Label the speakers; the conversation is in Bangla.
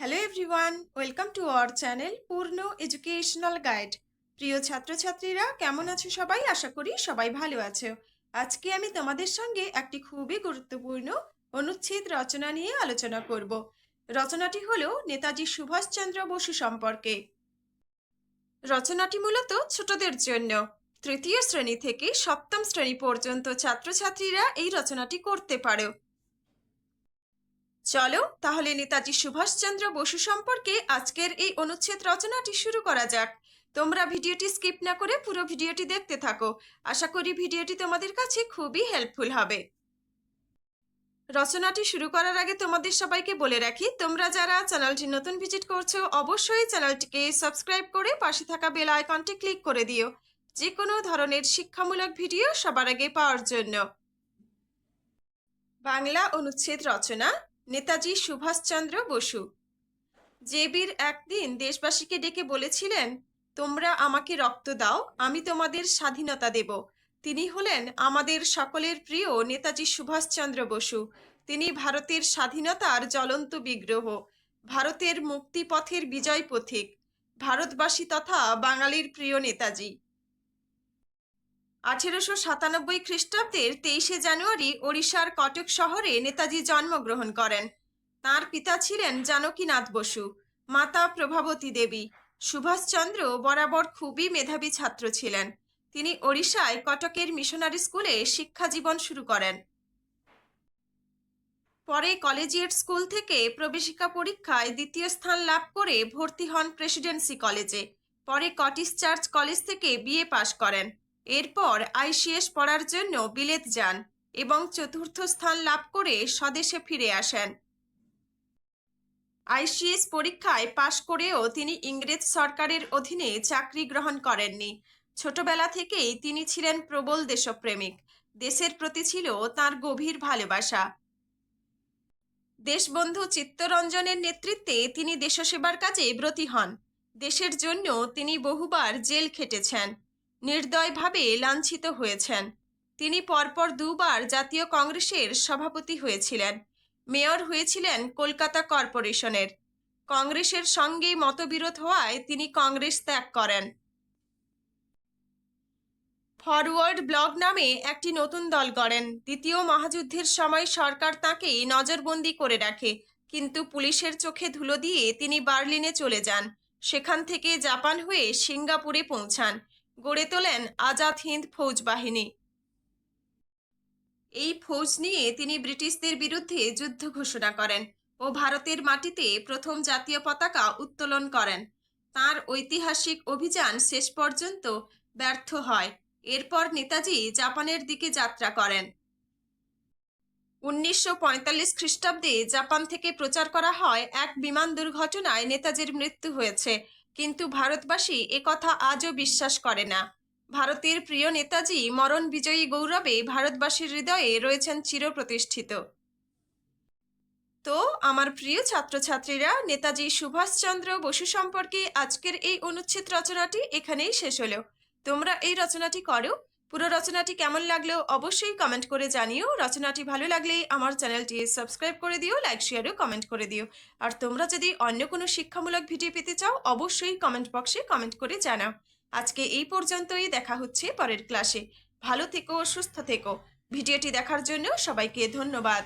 Speaker 1: Hello everyone welcome to our channel Purna educational guide প্রিয় ছাত্রছাত্রীরা, কেমন আছো সবাই? আশা করি সবাই ভালো আছো। আজকে আমি তোমাদের সঙ্গে একটি খুবই গুরুত্বপূর্ণ অনুচ্ছেদ রচনা নিয়ে আলোচনা করব। রচনাটি হলো নেতাজি সুভাষচন্দ্র বসু সম্পর্কে। রচনাটি মূলত ছোটদের জন্য। তৃতীয় শ্রেণি থেকে সপ্তম শ্রেণি পর্যন্ত ছাত্রছাত্রীরা এই রচনাটি করতে পারো। চলো তাহলে নেতাজি সুভাষচন্দ্র বসু সম্পর্কে আজকের এই অনুচ্ছেদ রচনাটি শুরু করা যাক। তোমরা ভিডিওটি স্কিপ না করে পুরো ভিডিওটি দেখতে থাকো। আশা করি ভিডিওটি তোমাদের কাছে খুবই হেল্পফুল হবে। রচনাটি শুরু করার আগে তোমাদের সবাইকে বলে রাখি, তোমরা যারা চ্যানেলটি নতুন ভিজিট করছ, অবশ্যই চ্যানেলটিকে সাবস্ক্রাইব করে পাশে থাকা বেল আইকনটি ক্লিক করে দিও। যে কোনো ধরনের শিক্ষামূলক ভিডিও সবার আগে পাওয়ার জন্য। বাংলা অনুচ্ছেদ রচনা নেতাজি সুভাষচন্দ্র বসু। যে বীর একদিন দেশবাসীকে ডেকে বলেছিলেন, তোমরা আমাকে রক্ত দাও, আমি তোমাদের স্বাধীনতা দেব। তিনি হলেন আমাদের সকলের প্রিয় নেতাজি সুভাষচন্দ্র বসু। তিনি ভারতের স্বাধীনতার জ্বলন্ত বিগ্রহ, ভারতের মুক্তিপথের বিজয় পথিক, ভারতবাসী তথা বাঙালির প্রিয় নেতাজি। আঠেরোশো সাতানব্বই খ্রিস্টাব্দের তেইশে জানুয়ারি ওড়িশার কটক শহরে নেতাজি জন্মগ্রহণ করেন। তার পিতা ছিলেন জানকীনাথ বসু, মাতা প্রভাবতী দেবী। সুভাষচন্দ্র বরাবর খুবই মেধাবী ছাত্র ছিলেন। তিনি ওড়িশায় কটকের মিশনারি স্কুলে শিক্ষা জীবন শুরু করেন। পরে কলেজিয়েট স্কুল থেকে প্রবেশিকা পরীক্ষায় দ্বিতীয় স্থান লাভ করে ভর্তি হন প্রেসিডেন্সি কলেজে। পরে কটিস চার্চ কলেজ থেকে বিএ পাশ করেন। এরপর আইসিএস পড়ার জন্য বিলেত যান এবং চতুর্থ স্থান লাভ করে স্বদেশে ফিরে আসেন। আইসিএস পরীক্ষায় পাশ করেও তিনি ইংরেজ সরকারের অধীনে চাকরি গ্রহণ করেননি। ছোটবেলা থেকেই তিনি ছিলেন প্রবল দেশপ্রেমিক। দেশের প্রতি ছিল তার গভীর ভালোবাসা। দেশবন্ধু চিত্তরঞ্জনের নেতৃত্বে তিনি দেশসেবার কাজে ব্রতী হন। দেশের জন্য তিনি বহুবার জেল খেটেছেন। নির্দয়ভাবে লাঞ্ছিত হয়েছেন। তিনি পরপর দুবার জাতীয় কংগ্রেসের সভাপতি হয়েছিলেন। মেয়র হয়েছিলেন কলকাতা কর্পোরেশনের। কংগ্রেসের সঙ্গে মতবিরোধ হওয়ায় তিনি কংগ্রেস ত্যাগ করেন। ফরওয়ার্ড ব্লগ নামে একটি নতুন দল গড়েন। দ্বিতীয় মহাযুদ্ধের সময় সরকার তাঁকে নজরবন্দি করে রাখে, কিন্তু পুলিশের চোখে ধুলো দিয়ে তিনি বার্লিনে চলে যান। সেখান থেকে জাপান হয়ে সিঙ্গাপুরে পৌঁছান। গড়ে তোলেন আজাদ হিন্দ ফৌজ বাহিনী। এই ফৌজ নিয়ে তিনি ব্রিটিশদের বিরুদ্ধে যুদ্ধ ঘোষণা করেন ও ভারতের মাটিতে প্রথম জাতীয় পতাকা উত্তোলন করেন। তার ঐতিহাসিক অভিযান শেষ পর্যন্ত ব্যর্থ হয়। এরপর নেতাজি জাপানের দিকে যাত্রা করেন। উনিশশো পঁয়তাল্লিশ খ্রিস্টাব্দে জাপান থেকে প্রচার করা হয় এক বিমান দুর্ঘটনায় নেতাজির মৃত্যু হয়েছে। কিন্তু ভারতবাসী কথা আজও বিশ্বাস করে না। ভারতের প্রিয় নেতাজি মরণ বিজয়ী গৌরবে ভারতবাসীর হৃদয়ে রয়েছেন চিরপ্রতিষ্ঠিত। তো আমার প্রিয় ছাত্রছাত্রীরা, নেতাজি সুভাষচন্দ্র বসু সম্পর্কে আজকের এই অনুচ্ছেদ রচনাটি এখানেই শেষ হলো। তোমরা এই রচনাটি করো পুরো রচনাটি কেমন লাগল অবশ্যই কমেন্ট করে জানিও। রচনাটি ভালো লাগলে আমার চ্যানেলটি সাবস্ক্রাইব করে দিও লাইক শেয়ারও কমেন্ট করে দিও। আর তোমরা যদি অন্য কোনো শিক্ষামূলক ভিডিও পেতে চাও, অবশ্যই কমেন্ট বক্সে কমেন্ট করে জানাও। আজকে এই পর্যন্তই, দেখা হচ্ছে পরের ক্লাসে ভালো থেকো, সুস্থ থেকো। ভিডিওটি দেখার জন্য সবাইকে ধন্যবাদ।